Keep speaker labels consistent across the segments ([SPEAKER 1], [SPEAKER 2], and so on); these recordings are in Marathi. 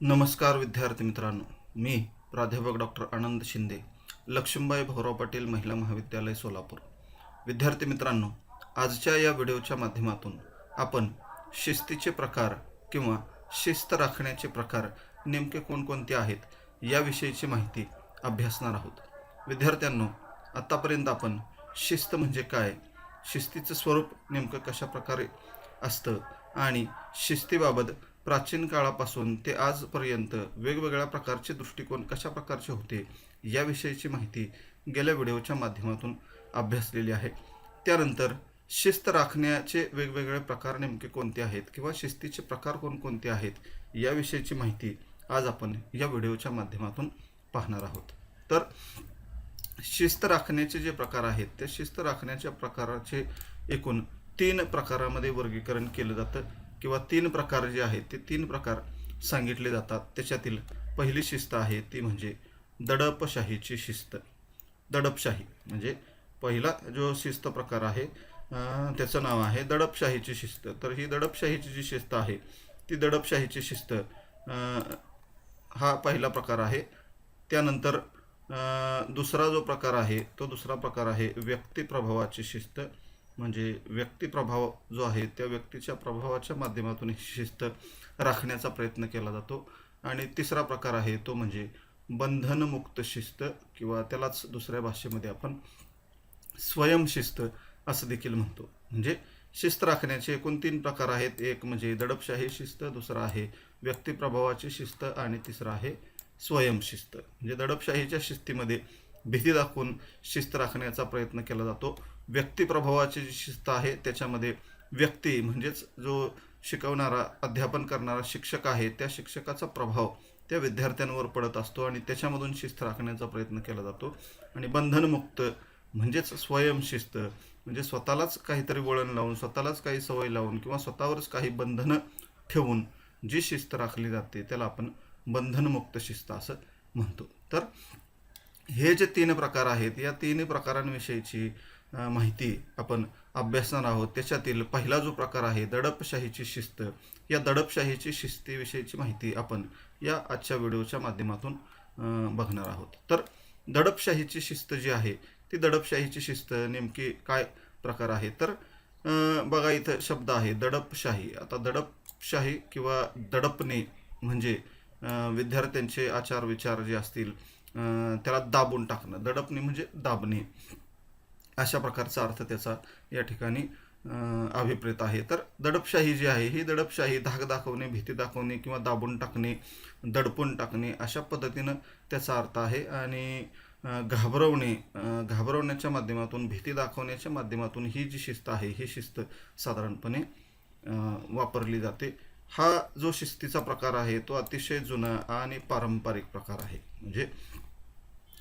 [SPEAKER 1] नमस्कार विद्यार्थी मित्रांनो. मी प्राध्यापक डॉक्टर आनंद शिंदे लक्ष्मीबाई भाऊराव पाटील महिला महाविद्यालय सोलापूर. विद्यार्थी मित्रांनो आजच्या या व्हिडिओच्या माध्यमातून आपण शिस्तीचे प्रकार किंवा शिस्त राखण्याचे प्रकार नेमके कोणकोणते आहेत याविषयीची माहिती अभ्यासणार आहोत. विद्यार्थ्यांनो आत्तापर्यंत आपण शिस्त म्हणजे काय शिस्तीचं स्वरूप नेमकं कशा प्रकारे असतं आणि शिस्तीबाबत प्राचीन काळापासून ते आजपर्यंत वेगवेगळ्या प्रकारचे दृष्टिकोन कशा प्रकारचे होते याविषयीची माहिती गेल्या व्हिडिओच्या माध्यमातून अभ्यासलेली आहे. त्यानंतर शिस्त राखण्याचे वेगवेगळे प्रकार नेमके कोणते आहेत किंवा शिस्तीचे प्रकार कोणकोणते आहेत याविषयीची माहिती आज आपण या व्हिडिओच्या माध्यमातून पाहणार आहोत. तर शिस्त राखण्याचे जे प्रकार आहेत त्या शिस्त राखण्याच्या प्रकाराचे एकूण तीन प्रकारामध्ये वर्गीकरण केलं जातं. किंवा तीन प्रकार जे आहेत ते तीन प्रकार सांगितले जातात. त्याच्यातील पहिली शिस्त आहे ती म्हणजे दडपशाहीची शिस्त. दडपशाही म्हणजे पहिला जो शिस्त प्रकार आहे त्याचं नाव आहे दडपशाहीची शिस्त. तर ही दडपशाहीची जी शिस्त आहे ती दडपशाहीची शिस्त हा पहिला प्रकार आहे. त्यानंतर दुसरा जो प्रकार आहे तो दुसरा प्रकार आहे व्यक्तिप्रभावाची शिस्त. म्हणजे व्यक्तिप्रभाव जो आहे त्या व्यक्तीच्या प्रभावाच्या माध्यमातून ही शिस्त राखण्याचा प्रयत्न केला जातो. आणि तिसरा प्रकार आहे तो म्हणजे बंधनमुक्त शिस्त किंवा त्यालाच दुसऱ्या भाषेमध्ये आपण स्वयंशिस्त असं देखील म्हणतो. म्हणजे शिस्त राखण्याचे एकूण तीन प्रकार आहेत. एक म्हणजे दडपशाही शिस्त दुसरा आहे व्यक्तिप्रभावाची शिस्त आणि तिसरा आहे स्वयंशिस्त म्हणजे दडपशाहीच्या शिस्तीमध्ये भीती दाखवून शिस्त राखण्याचा प्रयत्न केला जातो. व्यक्तिप्रभावाची जी शिस्त आहे त्याच्यामध्ये व्यक्ती म्हणजेच जो शिकवणारा अध्यापन करणारा शिक्षक आहे त्या शिक्षकाचा प्रभाव त्या विद्यार्थ्यांवर पडत असतो आणि त्याच्यामधून शिस्त राखण्याचा प्रयत्न केला जातो. आणि बंधनमुक्त म्हणजेच स्वयंशिस्त म्हणजे स्वतःलाच काहीतरी वळण लावून स्वतःलाच काही सवय लावून किंवा स्वतःवरच काही बंधनं ठेवून जी शिस्त राखली जाते त्याला आपण बंधनमुक्त शिस्त असं म्हणतो. तर हे जे तीन प्रकार आहेत या तीन प्रकारांविषयीची माहिती आपण अभ्यासणार आहोत. त्याच्यातील पहिला जो प्रकार आहे दडपशाहीची शिस्त. या दडपशाहीची शिस्तीविषयीची माहिती आपण या आजच्या व्हिडिओच्या माध्यमातून बघणार आहोत. तर दडपशाहीची शिस्त जी आहे ती दडपशाहीची शिस्त नेमकी काय प्रकार आहे? तर बघा इथं शब्द आहे दडपशाही. आता दडपशाही किंवा दडपणे म्हणजे विद्यार्थ्यांचे आचार विचार जे असतील त्याला दाबून टाकणं. दडपणे म्हणजे दाबणे. अशा प्रकारचा अर्थ त्याचा या ठिकाणी अभिप्रेत आहे. तर दडपशाही जी आहे ही दडपशाही धाक दाखवणे भीती दाखवणे किंवा दाबून टाकणे दडपून टाकणे अशा पद्धतीनं त्याचा अर्थ आहे. आणि घाबरवणे घाबरवण्याच्या माध्यमातून भीती दाखवण्याच्या माध्यमातून ही जी शिस्त आहे ही शिस्त साधारणपणे वापरली जाते. हा जो शिस्तीचा प्रकार आहे तो अतिशय जुना आणि पारंपरिक प्रकार आहे. म्हणजे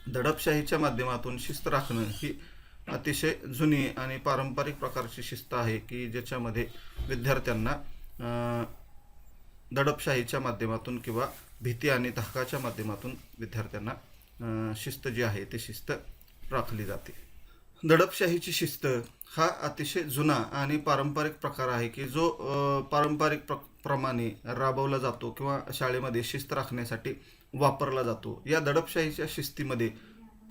[SPEAKER 1] दडपशाहीच्या माध्यमातून शिस्त राखणं ही अतिशय जुनी आणि पारंपरिक प्रकारची शिस्त आहे की ज्याच्यामध्ये विद्यार्थ्यांना दडपशाहीच्या माध्यमातून किंवा भीती आणि धाकाच्या माध्यमातून विद्यार्थ्यांना शिस्त जी आहे ती शिस्त राखली जाते. दडपशाहीची शिस्त हा अतिशय जुना आणि पारंपरिक प्रकार आहे की जो पारंपरिक प्र प्रमाणे राबवला जातो किंवा शाळेमध्ये शिस्त राखण्यासाठी वापरला जातो. या दडपशाहीच्या शिस्तीमध्ये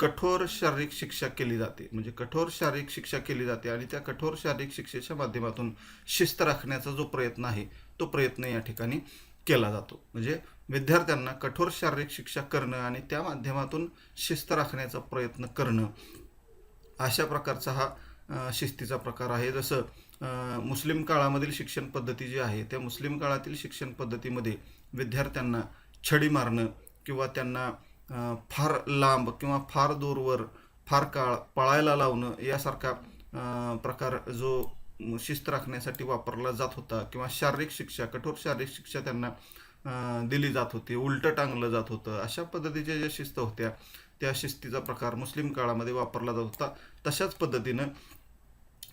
[SPEAKER 1] कठोर शारीरिक शिक्षा केली जाते. म्हणजे कठोर शारीरिक शिक्षा केली जाते आणि त्या कठोर शारीरिक शिक्षेच्या माध्यमातून शिस्त राखण्याचा जो प्रयत्न आहे तो प्रयत्न या ठिकाणी केला जातो. म्हणजे विद्यार्थ्यांना कठोर शारीरिक शिक्षा करणं आणि त्या माध्यमातून शिस्त राखण्याचा प्रयत्न करणं अशा प्रकारचा हा शिस्तीचा प्रकार आहे. जसं मुस्लिम काळामधील शिक्षण पद्धती जी आहे त्या मुस्लिम काळातील शिक्षण पद्धतीमध्ये विद्यार्थ्यांना छडी मारणं किंवा त्यांना फार लांब किंवा फार दूरवर फार काळ पळायला लावणं यासारखा प्रकार जो शिस्त राखण्यासाठी वापरला जात होता किंवा शारीरिक शिक्षा कठोर शारीरिक शिक्षा त्यांना दिली जात होती उलटं टांगलं जात होतं. अशा पद्धतीच्या ज्या शिस्त होत्या त्या शिस्तीचा प्रकार मुस्लिम काळामध्ये वापरला जात होता. तशाच पद्धतीनं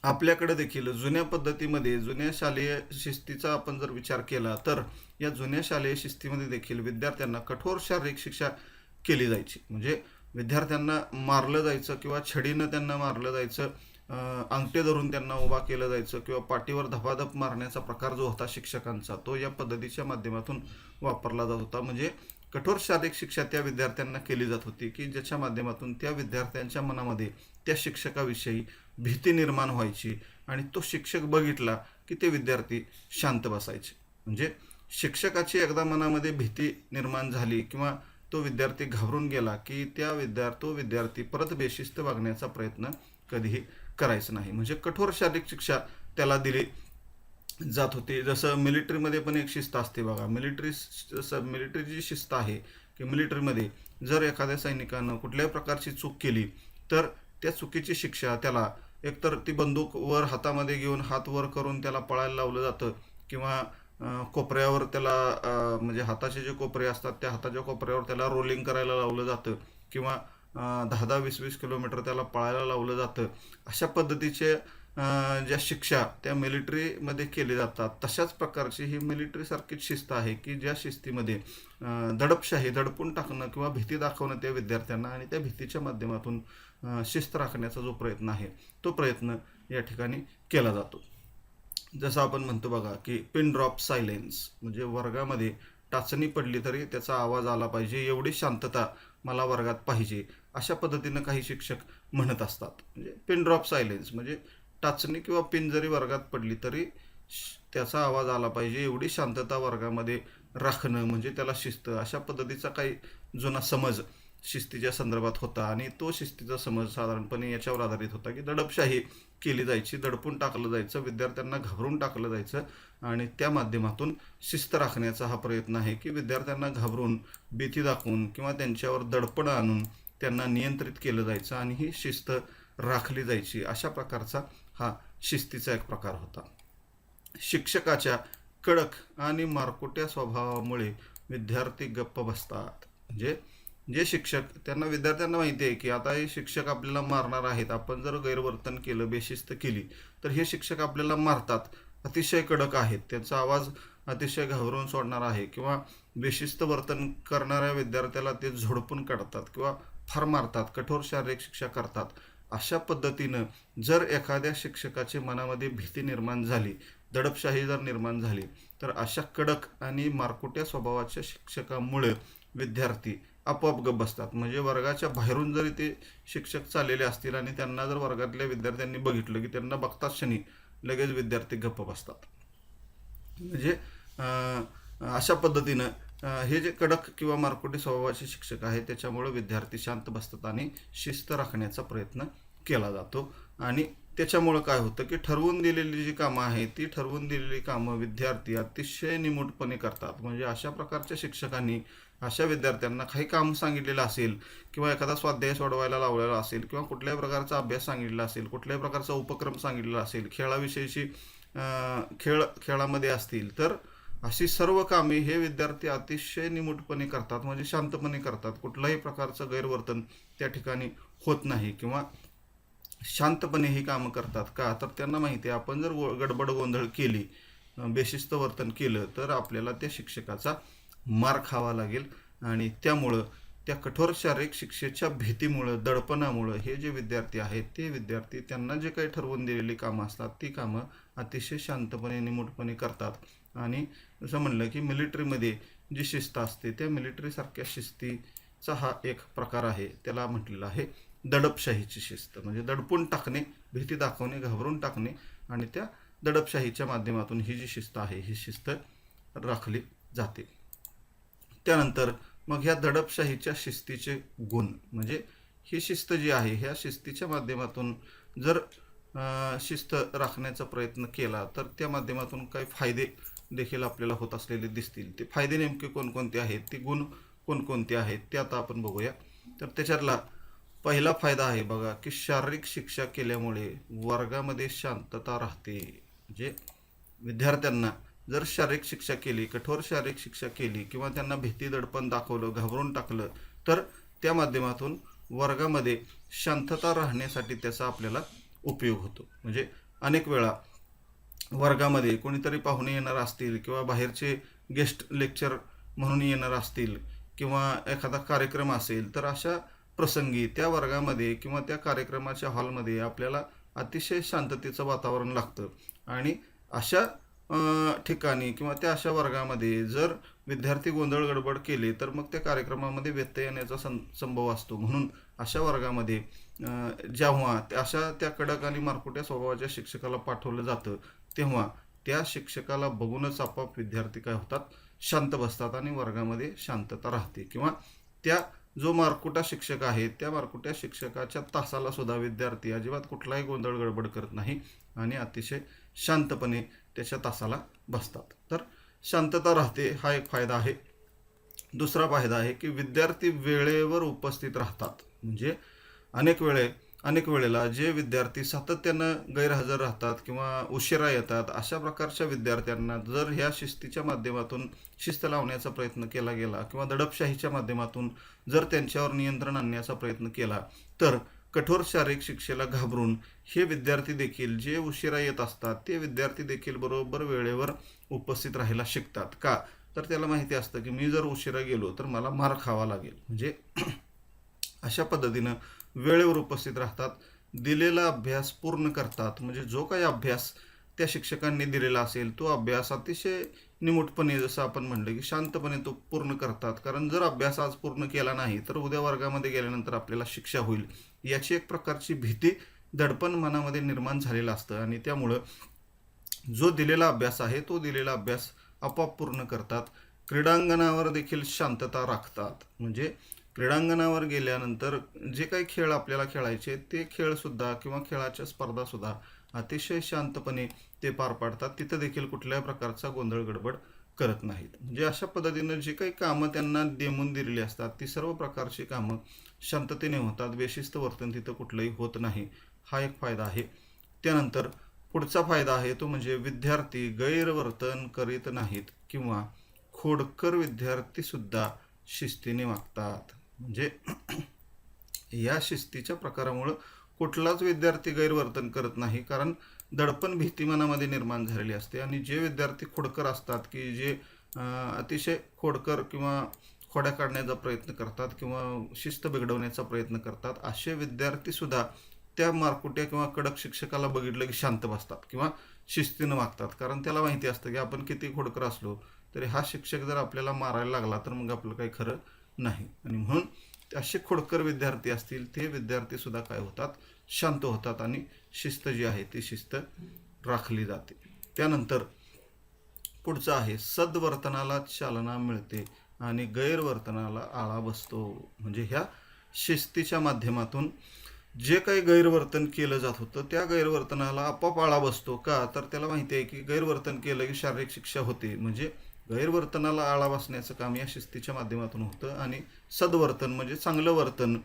[SPEAKER 1] आपल्याकडे देखील जुन्या पद्धतीमध्ये जुन्या शालेय शिस्तीचा आपण जर विचार केला तर या जुन्या शालेय शिस्तीमध्ये देखील विद्यार्थ्यांना कठोर शारीरिक शिक्षा केली जायची. म्हणजे विद्यार्थ्यांना मारलं जायचं किंवा छडीनं त्यांना मारलं जायचं अंगठे धरून त्यांना उभा केलं जायचं किंवा पाठीवर धपाधप मारण्याचा प्रकार जो होता शिक्षकांचा तो या पद्धतीच्या माध्यमातून वापरला जात होता. म्हणजे कठोर शारीरिक शिक्षा त्या विद्यार्थ्यांना केली जात होती की ज्याच्या माध्यमातून त्या विद्यार्थ्यांच्या मनामध्ये त्या शिक्षकाविषयी भीती निर्माण व्हायची आणि तो शिक्षक बघितला की ते विद्यार्थी शांत बसायचे. म्हणजे शिक्षकाची एकदा मनामध्ये भीती निर्माण झाली किंवा तो विद्यार्थी घाबरून गेला की त्या विद्यार्थी तो विद्यार्थी परत बेशिस्त वागण्याचा प्रयत्न कधीही करायचा नाही. म्हणजे कठोर शारीरिक शिक्षा त्याला दिली जात होती. जसं मिलिटरीमध्ये पण एक शिस्त असते बघा. मिलिटरी जसं मिलिटरीची जी शिस्त आहे की मिलिटरीमध्ये जर एखाद्या सैनिकानं कुठल्याही प्रकारची चूक केली तर त्या चुकीची शिक्षा त्याला एकतर ती बंदूक वर हातामध्ये घेऊन हात वर करून त्याला पळायला लावलं जातं किंवा कोपऱ्यावर त्याला म्हणजे हाताचे जे कोपरे असतात त्या हाताच्या कोपऱ्यावर त्याला रोलिंग करायला लावलं जातं किंवा दहा दहा वीस वीस किलोमीटर त्याला पळायला लावलं जातं. अशा पद्धतीचे ज्या शिक्षा त्या मिलिटरीमध्ये केली जातात तशाच प्रकारची ही मिलिटरीसारखीच शिस्त आहे की ज्या शिस्तीमध्ये दडपशाही दडपून टाकणं किंवा भीती दाखवणं त्या विद्यार्थ्यांना आणि त्या भीतीच्या माध्यमातून शिस्त राखण्याचा जो प्रयत्न आहे तो प्रयत्न या ठिकाणी केला जातो. जसं आपण म्हणतो बघा की पिन ड्रॉप सायलेन्स म्हणजे वर्गामध्ये टाचणी पडली तरी त्याचा आवाज आला पाहिजे एवढी शांतता मला वर्गात पाहिजे अशा पद्धतीनं काही शिक्षक म्हणत असतात. म्हणजे पिन ड्रॉप सायलेन्स म्हणजे टाचणी किंवा पिन जरी वर्गात पडली तरी त्याचा आवाज आला पाहिजे एवढी शांतता वर्गामध्ये राखणं म्हणजे त्याला शिस्त अशा पद्धतीचा काही जुना समज शिस्तीच्या संदर्भात होता आणि तो शिस्तीचा समज साधारणपणे याच्यावर आधारित होता की दडपशाही केली जायची दडपून टाकलं जायचं विद्यार्थ्यांना घाबरून टाकलं जायचं आणि त्या माध्यमातून शिस्त राखण्याचा हा प्रयत्न आहे की विद्यार्थ्यांना घाबरून भीती दाखवून किंवा त्यांच्यावर दडपण आणून त्यांना नियंत्रित केलं जायचं आणि ही शिस्त राखली जायची. अशा प्रकारचा हा शिस्तीचा एक प्रकार होता. शिक्षकाच्या कडक आणि मारकोट्या स्वभावामुळे विद्यार्थी गप्प बसतात. म्हणजे जे शिक्षक त्यांना विद्यार्थ्यांना माहिती आहे की आता हे शिक्षक आपल्याला मारणार आहेत. आपण जर गैरवर्तन केलं बेशिस्त केली तर हे शिक्षक आपल्याला मारतात. अतिशय कडक आहेत. त्यांचा आवाज अतिशय घाबरून सोडणार आहे किंवा बेशिस्त वर्तन करणाऱ्या विद्यार्थ्याला ते झोडपून काढतात किंवा फार मारतात कठोर शारीरिक शिक्षा करतात. अशा पद्धतीनं जर एखाद्या शिक्षकाची मनामध्ये भीती निर्माण झाली दडपशाही जर निर्माण झाली तर अशा कडक आणि मारकुट्या स्वभावाच्या शिक्षकामुळे विद्यार्थी आपोआप गप्प बसतात. म्हणजे वर्गाच्या बाहेरून जरी ते शिक्षक चाललेले असतील आणि त्यांना जर वर्गातल्या विद्यार्थ्यांनी बघितलं की त्यांना बघताच क्षणी लगेच विद्यार्थी गप्प बसतात. म्हणजे अशा पद्धतीनं हे जे कडक किंवा मारकुटी स्वभावाचे शिक्षक आहेत त्याच्यामुळे विद्यार्थी शांत बसतात आणि शिस्त राखण्याचा प्रयत्न केला जातो. आणि त्याच्यामुळं काय होतं की ठरवून दिलेली जी कामं आहेत ती ठरवून दिलेली कामं विद्यार्थी अतिशय निमूटपणे करतात. म्हणजे अशा प्रकारच्या शिक्षकांनी अशा विद्यार्थ्यांना काही काम सांगितलेलं असेल किंवा एखादा स्वाध्याय सोडवायला लावलेला असेल किंवा कुठल्याही प्रकारचा अभ्यास सांगितलेला असेल कुठल्याही प्रकारचा उपक्रम सांगितलेला असेल खेळाविषयीची खेळ खेळामध्ये असतील तर अशी सर्व कामे हे विद्यार्थी अतिशय निमूटपणे करतात म्हणजे शांतपणे करतात. कुठल्याही प्रकारचं गैरवर्तन त्या ठिकाणी होत नाही किंवा शांतपणे ही कामं करतात का? तर त्यांना माहिती आहे आपण जर गो- गडबड गोंधळ केली बेशिस्त वर्तन केलं तर आपल्याला त्या शिक्षकाचा मार खावा लागेल. आणि त्यामुळं त्या कठोर शारीरिक शिक्षेच्या भीतीमुळं दडपणामुळं हे जे विद्यार्थी आहेत ते विद्यार्थी त्यांना जे काही ठरवून दिलेली कामं असतात ती कामं अतिशय शांतपणे निमूटपणे करतात. आणि जसं म्हणलं की मिलिटरीमध्ये जी शिस्त असते त्या मिलिटरीसारख्या शिस्तीचा हा एक प्रकार आहे. त्याला म्हटलेलं आहे दडपशाहीची शिस्त. म्हणजे दडपून टाकणे भीती दाखवणे घाबरून टाकणे आणि त्या दडपशाहीच्या माध्यमातून ही जी शिस्त आहे ही शिस्त राखली जाते. त्यानंतर मग ह्या दडपशाहीच्या शिस्तीचे गुण म्हणजे ही शिस्त जी आहे ह्या शिस्तीच्या माध्यमातून जर शिस्त राखण्याचा प्रयत्न केला तर त्या माध्यमातून काही फायदे देखील आपल्याला होत असलेले दिसतील. ते फायदे नेमके कोणकोणते आहेत? ते गुण कोणकोणते आहेत? ते आता आपण बघूया. तर त्याच्यातला पहिला फायदा आहे बघा की शारीरिक शिक्षा केल्यामुळे वर्गामध्ये शांतता राहते. म्हणजे विद्यार्थ्यांना जर शारीरिक शिक्षा केली कठोर शारीरिक शिक्षा केली किंवा त्यांना भीती दडपण दाखवलं घाबरून टाकलं तर त्या माध्यमातून वर्गामध्ये शांतता राहण्यासाठी त्याचा आपल्याला उपयोग होतो. म्हणजे अनेक वेळा वर्गामध्ये कोणीतरी पाहुणे येणार असतील किंवा बाहेरचे गेस्ट लेक्चर म्हणून येणार असतील किंवा एखादा कार्यक्रम असेल तर अशा प्रसंगी त्या वर्गामध्ये किंवा त्या कार्यक्रमाच्या हॉलमध्ये आपल्याला अतिशय शांततेचं वातावरण लागतं. आणि अशा ठिकाणी किंवा त्या अशा वर्गामध्ये जर विद्यार्थी गोंधळ गडबड केले तर मग त्या कार्यक्रमामध्ये व्यत्यय येण्याचा सं संभव असतो. म्हणून अशा वर्गामध्ये जेव्हा त्या- अशा त्या कडक आणि मारकुट्या स्वभावाच्या शिक्षकाला पाठवलं जातं तेव्हा त्या शिक्षकाला बघूनच आपोआप विद्यार्थी काय होतात? शांत बसतात आणि वर्गामध्ये शांतता राहते. किंवा त्या जो मारकुटा शिक्षक आहे त्या मारकुट्या शिक्षकाच्या तासाला सुद्धा विद्यार्थी अजिबात कुठलाही गोंधळ गडबड करत नाही आणि अतिशय शांतपणे त्याच्या तासाला बसतात. तर शांतता राहते हा एक फायदा आहे. दुसरा फायदा आहे की विद्यार्थी वेळेवर उपस्थित राहतात. म्हणजे अनेक वेळे अनेक वेळेला जे विद्यार्थी सातत्यानं गैरहजर राहतात किंवा उशिरा येतात अशा प्रकारच्या विद्यार्थ्यांना जर ह्या शिस्तीच्या माध्यमातून शिस्त लावण्याचा प्रयत्न केला गेला किंवा दडपशाहीच्या माध्यमातून जर त्यांच्यावर नियंत्रण आणण्याचा प्रयत्न केला तर कठोर शारीरिक शिक्षेला घाबरून हे विद्यार्थी देखील जे उशिरा येत असतात ते विद्यार्थी देखील बरोबर वेळेवर उपस्थित राहायला शिकतात. का? तर त्याला माहिती असतं की मी जर उशिरा गेलो तर मला मार खावा लागेल. म्हणजे अशा पद्धतीनं वेळेवर उपस्थित राहतात दिलेला अभ्यास पूर्ण करतात. म्हणजे जो काही अभ्यास त्या शिक्षकांनी दिलेला असेल तो अभ्यास अतिशय निमूटपणे जसं आपण म्हणलं की शांतपणे तो पूर्ण करतात. कारण जर अभ्यास आज पूर्ण केला नाही तर उद्या वर्गामध्ये गेल्यानंतर आपल्याला शिक्षा होईल. याची एक प्रकारची भीती दडपण मनामध्ये निर्माण झालेलं असतं. आणि त्यामुळं जो दिलेला अभ्यास आहे तो दिलेला अभ्यास आपोआप पूर्ण करतात. क्रीडांगणावर देखील शांतता राखतात. म्हणजे क्रीडांगणावर गेल्यानंतर जे काही खेळ आपल्याला खेळायचे ते खेळसुद्धा किंवा खेळाच्या स्पर्धासुद्धा अतिशय शांतपणे ते पार पाडतात. तिथं देखील कुठल्याही प्रकारचा गोंधळ गडबड करत नाहीत. म्हणजे अशा पद्धतीनं जे काही कामं त्यांना नेमून दिलेली असतात ती सर्व प्रकारची कामं शांततेने होतात. बेशिस्त वर्तन तिथं कुठलंही होत नाही. हा एक फायदा आहे. त्यानंतर पुढचा फायदा आहे तो म्हणजे विद्यार्थी गैरवर्तन करीत नाहीत किंवा खोडकर विद्यार्थीसुद्धा शिस्तीने वागतात. म्हणजे या शिस्तीच्या प्रकारामुळं कुठलाच विद्यार्थी गैरवर्तन करत नाही कारण दडपण भीती मनामध्ये निर्माण झालेली असते. आणि जे विद्यार्थी खोडकर असतात की जे अतिशय खोडकर किंवा खोड्या काढण्याचा प्रयत्न करतात किंवा शिस्त बिघडवण्याचा प्रयत्न करतात असे विद्यार्थीसुद्धा त्या मारकुट्या किंवा कडक शिक्षकाला बघितलं की शांत बसतात किंवा शिस्तीनं वागतात. कारण त्याला माहिती असतं की आपण किती खोडकर असलो तरी हा शिक्षक जर आपल्याला मारायला लागला तर मग आपलं काही खरं नाही. आणि म्हणून असे खोडकर विद्यार्थी असतील ते विद्यार्थी सुद्धा काय होतात? शांत होतात आणि शिस्त जी आहे ती शिस्त राखली जाते. त्यानंतर पुढचं आहे सद्वर्तनाला चालना मिळते आणि गैरवर्तनाला आळा बसतो. म्हणजे ह्या शिस्तीच्या माध्यमातून जे काही गैरवर्तन केलं जात होतं त्या गैरवर्तनाला आपोआप आळा बसतो का? तर त्याला माहिती आहे की गैरवर्तन केलं की शारीरिक शिक्षा होते. म्हणजे गैरवर्तनाला आळा बसण्याचं काम या शिस्तीच्या माध्यमातून होतं आणि सद्वर्तन म्हणजे चांगलं वर्तन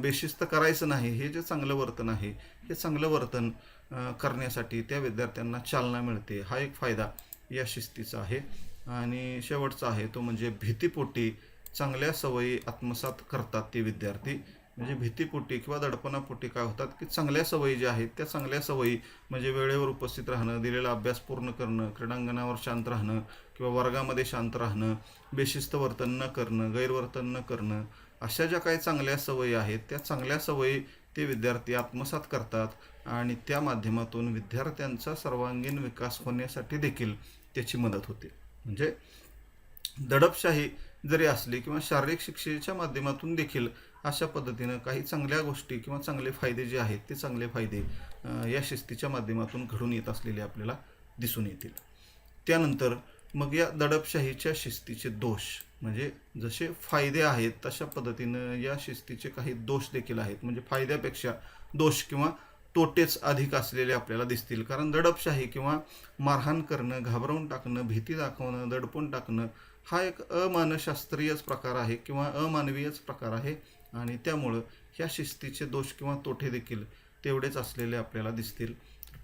[SPEAKER 1] बेशिस्त करायचं नाही हे जे चांगलं वर्तन आहे हे चांगलं वर्तन करण्यासाठी त्या विद्यार्थ्यांना चालना मिळते. हा एक फायदा या शिस्तीचा आहे. आणि शेवटचा आहे तो म्हणजे भीतीपोटी चांगल्या सवयी आत्मसात करतात ते विद्यार्थी. म्हणजे भीतीपोटी किंवा दडपणापोटी काय होतात की चांगल्या सवयी ज्या आहेत त्या चांगल्या सवयी म्हणजे वेळेवर उपस्थित राहणं दिलेला अभ्यास पूर्ण करणं क्रीडांगणावर शांत राहणं किंवा वर्गामध्ये शांत राहणं बेशिस्त वर्तन न करणं गैरवर्तन न करणं अशा ज्या काही चांगल्या सवयी आहेत त्या चांगल्या सवयी ते विद्यार्थी आत्मसात करतात आणि त्या माध्यमातून विद्यार्थ्यांचा सर्वांगीण विकास होण्यासाठी देखील त्याची मदत होते. म्हणजे दडपशाही जरी असली किंवा शारीरिक शिक्षेच्या माध्यमातून देखील अशा पद्धतीनं काही चांगल्या गोष्टी किंवा चांगले फायदे जे आहेत ते चांगले फायदे या शिस्तीच्या माध्यमातून घडून येत असलेले आपल्याला दिसून येतील. त्यानंतर मग या दडपशाहीच्या शिस्तीचे दोष म्हणजे जसे फायदे आहेत तशा पद्धतीनं या शिस्तीचे काही दोष देखील आहेत. म्हणजे फायद्यापेक्षा दोष किंवा तोटेच अधिक असलेले आपल्याला दिसतील. कारण दडपशाही किंवा मारहाण करणं घाबरवून टाकणं भीती दाखवणं दडपून टाकणं हा एक अमानशास्त्रीयच प्रकार आहे किंवा अमानवीयच प्रकार आहे. आणि त्यामुळं ह्या शिस्तीचे दोष किंवा तोटे देखील तेवढेच असलेले आपल्याला दिसतील.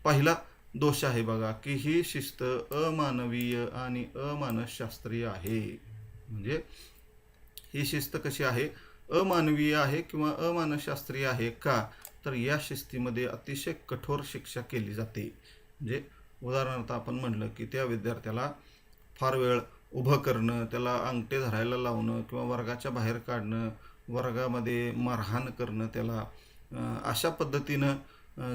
[SPEAKER 1] पहिला दोष आहे बघा की ही शिस्त अमानवीय आणि अमानसशास्त्रीय आहे. म्हणजे ही शिस्त कशी आहे? अमानवीय आहे किंवा अमानसशास्त्रीय आहे का? तर या शिस्तीमध्ये अतिशय कठोर शिक्षा केली जाते. म्हणजे उदाहरणार्थ आपण म्हणलं की त्या विद्यार्थ्याला फार वेळ उभं करणं त्याला अंगठे धरायला लावणं किंवा वर्गाच्या बाहेर काढणं वर्गामध्ये मारहाण करणं त्याला अशा पद्धतीनं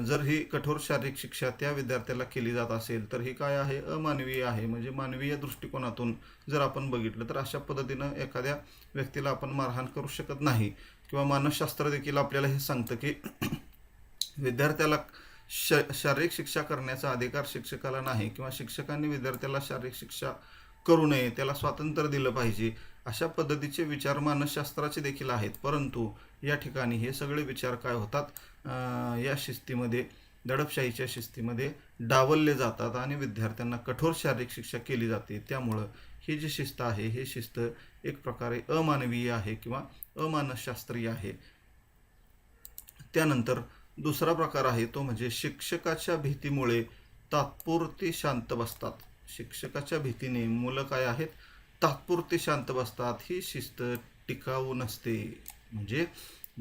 [SPEAKER 1] जर ही कठोर शारीरिक शिक्षा त्या विद्यार्थ्याला केली जात असेल तर ही काय आहे? अमानवीय आहे. म्हणजे मानवीय दृष्टिकोनातून जर आपण बघितलं तर अशा पद्धतीनं एखाद्या व्यक्तीला आपण मारहाण करू शकत नाही. किंवा मानसशास्त्र देखील आपल्याला हे सांगतं की विद्यार्थ्याला श शारीरिक शिक्षा करण्याचा अधिकार शिक्षकाला नाही किंवा शिक्षकांनी विद्यार्थ्याला शारीरिक शिक्षा करू नये त्याला स्वातंत्र्य दिलं पाहिजे अशा पद्धतीचे विचार मानसशास्त्राचे देखील आहेत. परंतु या ठिकाणी हे सगळे विचार काय होतात? या शिस्तीमध्ये दडपशाहीच्या शिस्तीमध्ये डावलले जातात आणि विद्यार्थ्यांना कठोर शारीरिक शिक्षा केली जाते. त्यामुळं ही जी शिस्त आहे हे शिस्त एक प्रकारे अमानवीय आहे किंवा अमानसशास्त्रीय आहे. त्यानंतर दुसरा प्रकार आहे तो म्हणजे शिक्षकाच्या भीतीमुळे तात्पुरती शांत बसतात. शिक्षकाच्या भीतीने मुलं काय आहेत? तात्पुरती शांत बसतात. ही शिस्त टिकाऊ नसते. म्हणजे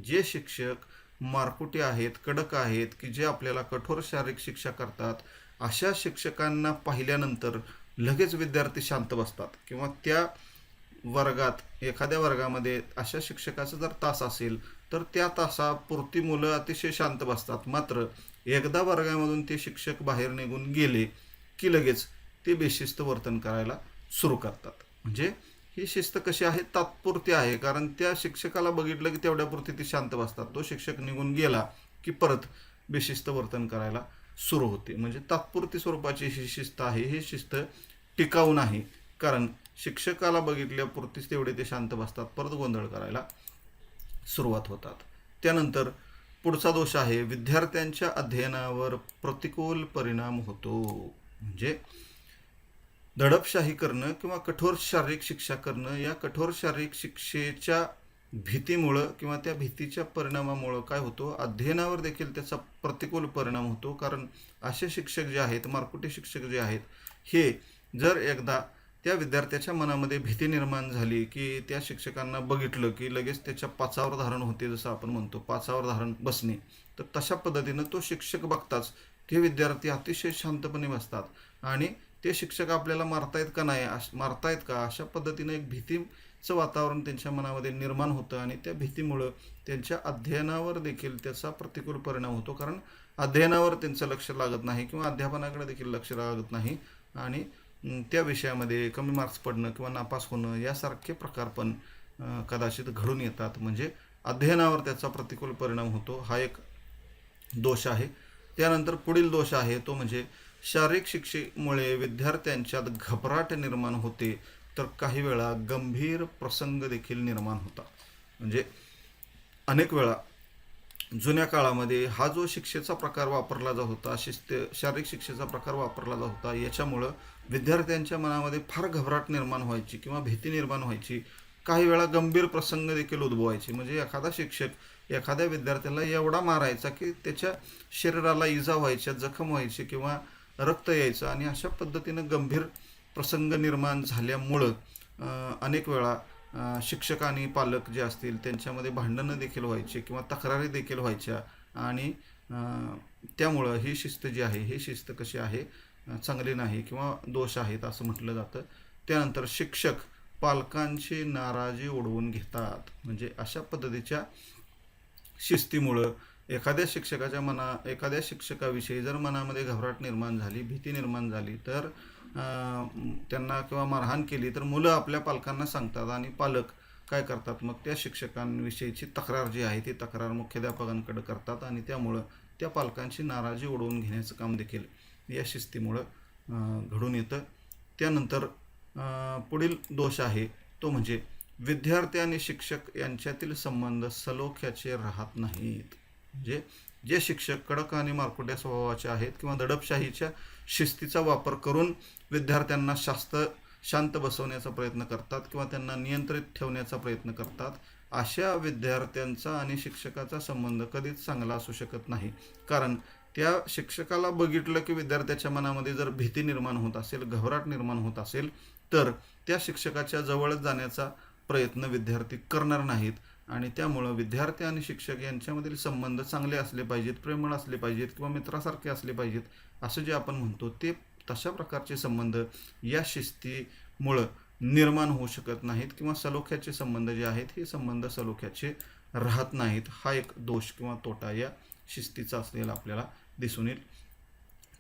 [SPEAKER 1] जे शिक्षक मारकुटे आहेत कडक आहेत की जे आपल्याला कठोर शारीरिक शिक्षा करतात अशा शिक्षकांना पाहिल्यानंतर लगेच विद्यार्थी शांत बसतात. किंवा त्या वर्गात एखाद्या वर्गामध्ये अशा शिक्षकाचा जर तास असेल तर त्या तासापुरती मुलं अतिशय शांत बसतात. मात्र एकदा वर्गामधून ते शिक्षक बाहेर निघून गेले की लगेच ते बेशिस्त वर्तन करायला सुरू करतात. म्हणजे ही शिस्त कशी आहे? तात्पुरती आहे. कारण त्या शिक्षकाला बघितलं की तेवढ्यापुरती ती शांत बसतात. तो शिक्षक निघून गेला की परत बेशिस्त वर्तन करायला सुरू होते. म्हणजे तात्पुरती स्वरूपाची ही शिस्त आहे. ही शिस्त टिकाऊ नाही. कारण शिक्षकाला बघितल्यापुरतीच तेवढे ते शांत बसतात. परत गोंधळ करायला सुरुवात होतात. त्यानंतर पुढचा दोष आहे विद्यार्थ्यांच्या अध्ययनावर प्रतिकूल परिणाम होतो. म्हणजे दडपशाही करणं किंवा कठोर शारीरिक शिक्षा करणं या कठोर शारीरिक शिक्षेच्या भीतीमुळं किंवा त्या भीतीच्या परिणामामुळं काय होतो? अध्ययनावर देखील त्याचा प्रतिकूल परिणाम होतो. कारण असे शिक्षक जे आहेत मारकुटे शिक्षक जे आहेत हे जर एकदा त्या विद्यार्थ्याच्या मनामध्ये भीती निर्माण झाली की त्या शिक्षकांना बघितलं की लगेच त्याच्या पाचावर धारण होते जसं आपण म्हणतो पाचावर धारण बसणे तर तशा पद्धतीनं तो शिक्षक बघताच ते विद्यार्थी अतिशय शांतपणे बसतात. आणि ते शिक्षक आपल्याला मारतायत का नाही अश- मारतायत का? अशा पद्धतीनं एक भीतीचं वातावरण त्यांच्या मनामध्ये निर्माण होतं आणि त्या भीतीमुळं त्यांच्या अध्ययनावर देखील त्याचा प्रतिकूल परिणाम होतो. कारण अध्ययनावर त्यांचं लक्ष लागत नाही किंवा अध्यापनाकडे देखील लक्ष लागत नाही आणि त्या विषयामध्ये कमी मार्क्स पडणं किंवा नापास होणं यासारखे प्रकार पण कदाचित घडून येतात. म्हणजे अध्ययनावर त्याचा प्रतिकूल परिणाम होतो. हा एक दोष आहे. त्यानंतर पुढील दोष आहे तो म्हणजे शारीरिक शिक्षेमुळे विद्यार्थ्यांच्यात घबराट निर्माण होते तर काही वेळा गंभीर प्रसंग देखील निर्माण होता. म्हणजे अनेक वेळा जुन्या काळामध्ये हा जो शिक्षेचा प्रकार वापरला जात होता शिस्त शारीरिक शिक्षेचा प्रकार वापरला जात होता याच्यामुळं विद्यार्थ्यांच्या मनामध्ये फार घबराट निर्माण व्हायची किंवा भीती निर्माण व्हायची. काही वेळा गंभीर प्रसंग देखील उद्भवायचे. म्हणजे एखादा शिक्षक एखाद्या विद्यार्थ्याला एवढा मारायचा की त्याच्या शरीराला इजा व्हायच्या जखम व्हायची किंवा रक्त यायचं आणि अशा पद्धतीनं गंभीर प्रसंग निर्माण झाल्यामुळं अनेक वेळा शिक्षक आणि पालक जे असतील त्यांच्यामध्ये भांडणं देखील व्हायचे किंवा तक्रारी देखील व्हायच्या आणि त्यामुळं ही शिस्त जी आहे ही शिस्त कशी आहे चांगली नाही किंवा दोष आहेत असं म्हटलं जातं. त्यानंतर शिक्षक पालकांची नाराजी ओढवून घेतात. म्हणजे अशा पद्धतीच्या शिस्तीमुळं एखाद्या शिक्षकाच्या मना एखाद्या शिक्षकाविषयी जर मनामध्ये घबराट निर्माण झाली भीती निर्माण झाली तर त्यांना किंवा मारहाण केली तर मुलं आपल्या पालकांना सांगतात आणि पालक काय करतात? मग त्या शिक्षकांविषयीची तक्रार जी आहे ती तक्रार मुख्याध्यापकांकडे करतात आणि त्यामुळं त्या पालकांची नाराजी ओढवून घेण्याचं काम देखील या शिस्तीमुळं घडून येतं. त्यानंतर पुढील दोष आहे तो म्हणजे विद्यार्थी आणि शिक्षक यांच्यातील संबंध सलोख्याचे राहत नाहीत. जे जे शिक्षक कडक आणि मारकुट्या स्वभावाचे आहेत किंवा दडपशाहीच्या शिस्तीचा वापर करून विद्यार्थ्यांना शास्त शांत बसवण्याचा प्रयत्न करतात किंवा त्यांना नियंत्रित ठेवण्याचा प्रयत्न करतात अशा विद्यार्थ्यांचा आणि शिक्षकाचा संबंध कधीच चांगला असू शकत नाही. कारण त्या शिक्षकाला बघितलं की विद्यार्थ्याच्या मनामध्ये जर भीती निर्माण होत असेल घबराट निर्माण होत असेल तर त्या शिक्षकाच्या जवळच जाण्याचा प्रयत्न विद्यार्थी करणार नाहीत. आणि त्यामुळं विद्यार्थी आणि शिक्षक यांच्यामधील संबंध चांगले असले पाहिजेत प्रेमळ असले पाहिजेत किंवा मित्रासारखे असले पाहिजेत असं जे आपण म्हणतो ते तशा प्रकारचे संबंध या शिस्तीमुळं निर्माण होऊ शकत नाहीत किंवा सलोख्याचे संबंध जे आहेत हे संबंध सलोख्याचे राहत नाहीत. हा एक दोष किंवा तोटा या शिस्तीचा असलेला आपल्याला दिसून येईल.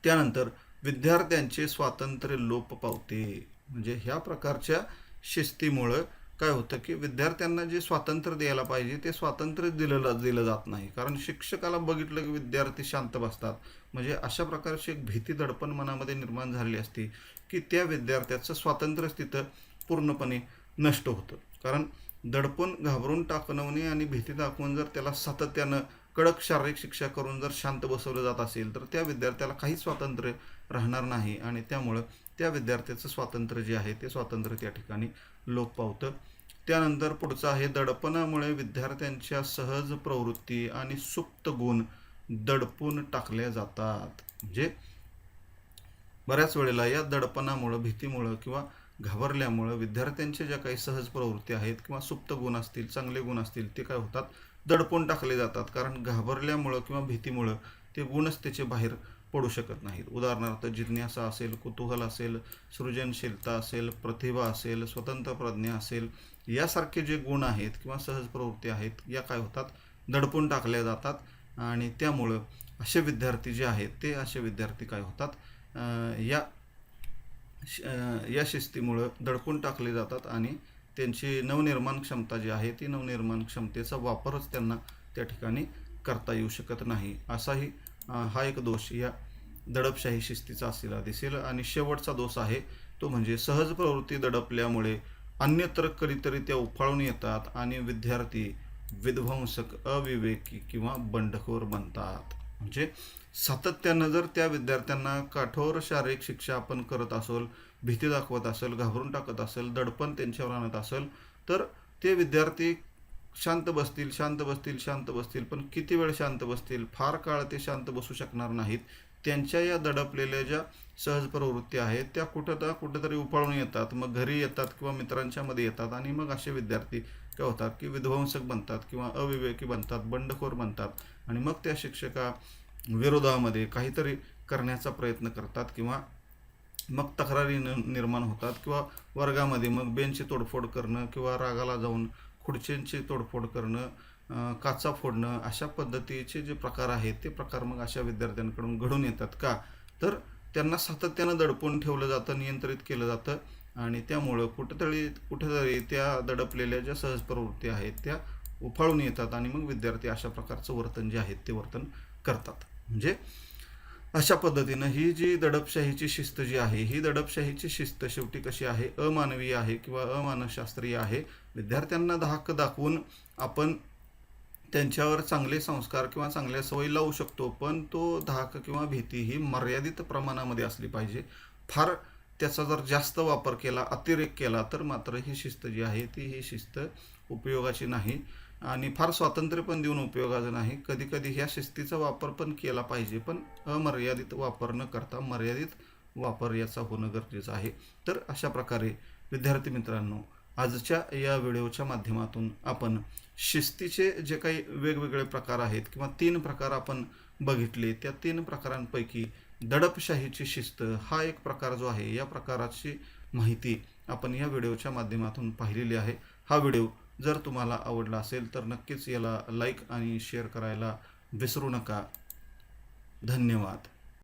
[SPEAKER 1] त्यानंतर विद्यार्थ्यांचे स्वातंत्र्य लोप पावते. म्हणजे ह्या प्रकारच्या शिस्तीमुळं काय होतं की विद्यार्थ्यांना जे स्वातंत्र्य द्यायला पाहिजे ते स्वातंत्र्य दिलं दिलं जात नाही. कारण शिक्षकाला बघितलं की विद्यार्थी शांत बसतात. म्हणजे अशा प्रकारची एक भीती दडपण मनामध्ये निर्माण झालेली असते की त्या विद्यार्थ्याचं स्वातंत्र्य तिथं पूर्णपणे नष्ट होतं. कारण दडपण घाबरून टाकणवणे आणि भीती दाखवून जर त्याला सातत्यानं कडक शारीरिक शिक्षा करून जर शांत बसवलं जात असेल तर त्या विद्यार्थ्याला काही स्वातंत्र्य राहणार नाही. आणि त्यामुळं त्या विद्यार्थ्याचं स्वातंत्र्य जे आहे ते स्वातंत्र्य त्या ठिकाणी लोप पावतं. त्यानंतर पुढचं आहे दडपणामुळे विद्यार्थ्यांच्या सहज प्रवृत्ती आणि सुप्त गुण दडपून टाकल्या जातात. म्हणजे बऱ्याच वेळेला या दडपणामुळं भीतीमुळं किंवा घाबरल्यामुळं विद्यार्थ्यांच्या ज्या काही सहज प्रवृत्ती आहेत किंवा सुप्त गुण असतील चांगले गुण असतील ते काय होतात? दडपून टाकले जातात. कारण घाबरल्यामुळं किंवा भीतीमुळं ते गुणच त्याचे बाहेर पडू शकत नाहीत. उदाहरणार्थ जिज्ञासा असेल कुतूहल असेल सृजनशीलता असेल प्रतिभा असेल स्वतंत्र प्रज्ञा असेल यासारखे जे गुण आहेत किंवा सहज प्रवृत्ती आहेत या काय होतात? दडपून टाकल्या जातात. आणि त्यामुळं असे विद्यार्थी जे आहेत ते असे विद्यार्थी काय होतात? या श- या शिस्तीमुळं दडपून टाकले जातात आणि त्यांची नवनिर्माण क्षमता जी आहे ती नवनिर्माण क्षमतेचा वापरच त्यांना त्या ठिकाणी करता येऊ शकत नाही. असाही हा एक दोष या दडपशाही शिस्तीचा असलेला दिसेल. आणि शेवटचा दोष आहे तो म्हणजे सहज प्रवृत्ती दडपल्यामुळे अन्यत्र कधीतरी त्या उफाळून येतात आणि विद्यार्थी विध्वंसक अविवेकी किंवा बंडखोर बनतात. म्हणजे सातत्यानं जर त्या विद्यार्थ्यांना कठोर शारीरिक शिक्षा आपण करत असेल भीती दाखवत असेल घाबरून टाकत असेल दडपण त्यांच्यावर आणत असेल तर ते विद्यार्थी शांत बसतील शांत बसतील शांत बसतील. पण किती वेळ शांत बसतील? फार काळ ते शांत बसू शकणार नाहीत. त्यांच्या या दडपलेल्या ज्या सहज प्रवृत्ती आहेत त्या कुठं ना कुठेतरी उफाळून येतात. मग घरी येतात किंवा मित्रांच्या मध्ये येतात आणि मग असे विद्यार्थी काय होतात की विध्वंसक बनतात किंवा अविवेकी बनतात बंडखोर बनतात. आणि मग त्या शिक्षका विरोधामध्ये काहीतरी करण्याचा प्रयत्न करतात किंवा मग तक्रारी निर्माण होतात किंवा वर्गामध्ये मग बेंचची तोडफोड करणं किंवा रागाला जाऊन खुर्च्यांची तोडफोड करणं काचा फोडणं अशा पद्धतीचे जे प्रकार आहेत ते प्रकार मग अशा विद्यार्थ्यांकडून घडून येतात का? तर त्यांना सातत्यानं दडपून ठेवलं जातं नियंत्रित केलं जातं आणि त्यामुळं कुठेतरी कुठेतरी त्या दडपलेल्या ज्या सहज प्रवृत्ती आहेत त्या उफाळून येतात आणि मग विद्यार्थी अशा प्रकारचं वर्तन जे आहेत ते वर्तन करतात. म्हणजे अशा पद्धतीनं ही जी दडपशाहीची शिस्त जी आहे ही दडपशाहीची शिस्त शेवटी कशी आहे? अमानवीय आहे किंवा अमानसशास्त्रीय आहे? विद्यार्थ्यांना धाक दाखवून आपण त्यांच्यावर चांगले संस्कार किंवा चांगल्या सवयी लावू शकतो पण तो धाक किंवा भीती ही मर्यादित प्रमाणामध्ये असली पाहिजे. फार त्याचा जर जास्त वापर केला अतिरेक केला तर मात्र ही शिस्त जी आहे ती ही शिस्त उपयोगाची नाही. आणि फार स्वातंत्र्य पण देऊन उपयोगाचं नाही कधी कधी ह्या शिस्तीचा वापर पण केला पाहिजे पण अमर्यादित वापर न करता मर्यादित वापर याचा होणं गरजेचं आहे. तर अशा प्रकारे विद्यार्थी मित्रांनो आजच्या या व्हिडिओच्या माध्यमातून आपण शिस्तीचे जे काही वेगवेगळे प्रकार आहेत किंवा तीन प्रकार आपण बघितले त्या तीन प्रकारांपैकी दडपशाहीची शिस्त हा एक प्रकार जो आहे या प्रकाराची माहिती आपण या व्हिडिओच्या माध्यमातून पाहिलेली आहे. हा व्हिडिओ जर तुम्हाला आवडला असेल तर नक्कीच याला लाईक आणि शेअर करायला विसरू नका. धन्यवाद.